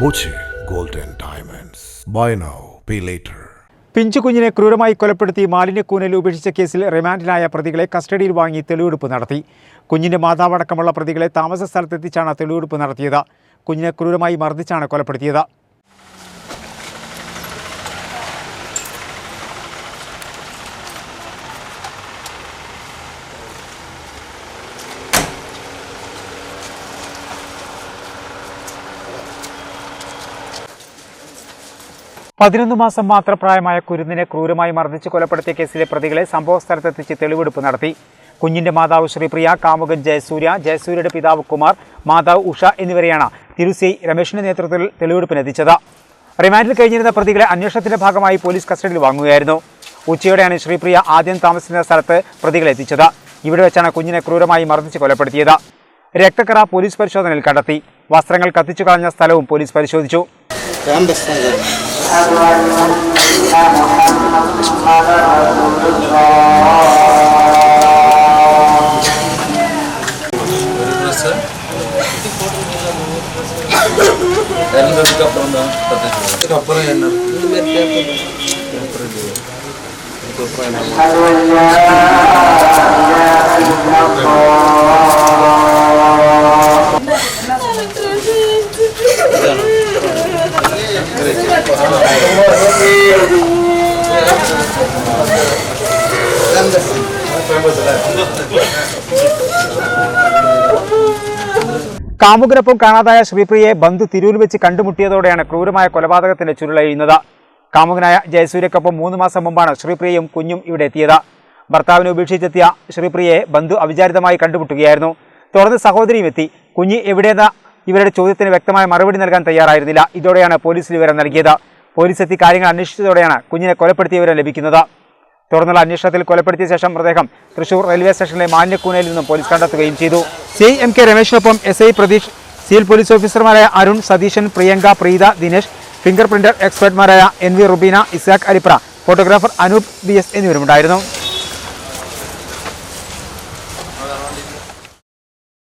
Boche golden diamonds buy now pay later പിഞ്ചു കുഞ്ഞിനെ ക്രൂരമായി കൊലപ്പെടുത്തി മാലിന്യക്കൂനൽ ഉപേക്ഷിച്ച കേസിൽ റിമാൻഡിലായ പ്രതികളെ കസ്റ്റഡിയിൽ വാങ്ങി തെളിവെടുപ്പ് നടത്തി. കുഞ്ഞിന്റെ മാതാവടക്കമുള്ള പ്രതികളെ താമസ സ്ഥലത്തെത്തിച്ചാണ് തെളിവെടുപ്പ് നടത്തിയത്. കുഞ്ഞിനെ ക്രൂരമായി മർദ്ദിച്ചാണ് കൊലപ്പെടുത്തിയത്. പതിനൊന്ന് മാസം മാത്രം പ്രായമായ കുരുന്നിനെ ക്രൂരമായി മർദ്ദിച്ച് കൊലപ്പെടുത്തിയ കേസിലെ പ്രതികളെ സംഭവസ്ഥലത്തെത്തിച്ച് തെളിവെടുപ്പ് നടത്തി. കുഞ്ഞിന്റെ മാതാവ് ശ്രീപ്രിയ കാമുകൻ ജയസൂര്യ ജയസൂര്യയുടെ പിതാവ് കുമാർ മാതാവ് ഉഷ എന്നിവരെയാണ് തിരുസി രമേശിന്റെ നേതൃത്വത്തിൽ തെളിവെടുപ്പിനെത്തിച്ചത് റിമാൻഡിൽ കഴിഞ്ഞിരുന്ന പ്രതികളെ അന്വേഷണത്തിന്റെ ഭാഗമായി പോലീസ് കസ്റ്റഡിയിൽ വാങ്ങുകയായിരുന്നു. ഉച്ചയോടെയാണ് ശ്രീപ്രിയ ആദ്യം താമസിക്കുന്ന സ്ഥലത്ത് പ്രതികളെ എത്തിച്ചത്. ഇവിടെ വെച്ചാണ് കുഞ്ഞിനെ ക്രൂരമായി മർദ്ദിച്ച് കൊലപ്പെടുത്തിയത്. രക്തക്കറ പോലീസ് പരിശോധനയിൽ കണ്ടെത്തി. വസ്ത്രങ്ങൾ കത്തിച്ചു കളഞ്ഞ സ്ഥലവും പോലീസ് പരിശോധിച്ചു. وأشهد أن محمدا رسول الله أشهد أن لا കാമുകനൊപ്പം കാണാതായ ശ്രീപ്രിയയെ ബന്ധു തിരൂരിൽ വെച്ച് കണ്ടുമുട്ടിയതോടെയാണ് ക്രൂരമായ കൊലപാതകത്തിന്റെ ചുരുളഴിയുന്നത് കാമുകനായ ജയസൂര്യക്കൊപ്പം മൂന്ന് മാസം മുമ്പാണ് ശ്രീപ്രിയയും കുഞ്ഞും ഇവിടെ എത്തിയത്. ഭർത്താവിനെ ഉപേക്ഷിച്ചെത്തിയ ശ്രീപ്രിയയെ ബന്ധു അവിചാരിതമായി കണ്ടുമുട്ടുകയായിരുന്നു. തുടർന്ന് സഹോദരിയും എത്തി. കുഞ്ഞ് എവിടെയെന്ന ഇവരുടെ ചോദ്യത്തിന് വ്യക്തമായ മറുപടി നൽകാൻ തയ്യാറായിരുന്നില്ല. ഇതോടെയാണ് പോലീസിൽ വിവരം നൽകിയത്. പോലീസ് എത്തി കാര്യങ്ങൾ അന്വേഷിച്ചതോടെയാണ് കുഞ്ഞിനെ കൊലപ്പെടുത്തിയ വിവരം ലഭിക്കുന്നത്. തുടർന്നുള്ള അന്വേഷണത്തിൽ കൊലപ്പെടുത്തിയ ശേഷം മൃതദേഹം തൃശൂർ റെയിൽവേ സ്റ്റേഷനിലെ മാലിന്യക്കൂനയിൽ നിന്നും പോലീസ് കണ്ടെത്തുകയും ചെയ്തു. C M K രമേശിനൊപ്പം S I Prateesh civil police ഓഫീസർമാരായ Arun Satheesan Priyanka Preetha Dinesh finger printer എക്സ്പെർട്ട്മാരായ N V Rubeena Isaq Aripra photographer Anoop B S എന്നിവരുമുണ്ടായിരുന്നു.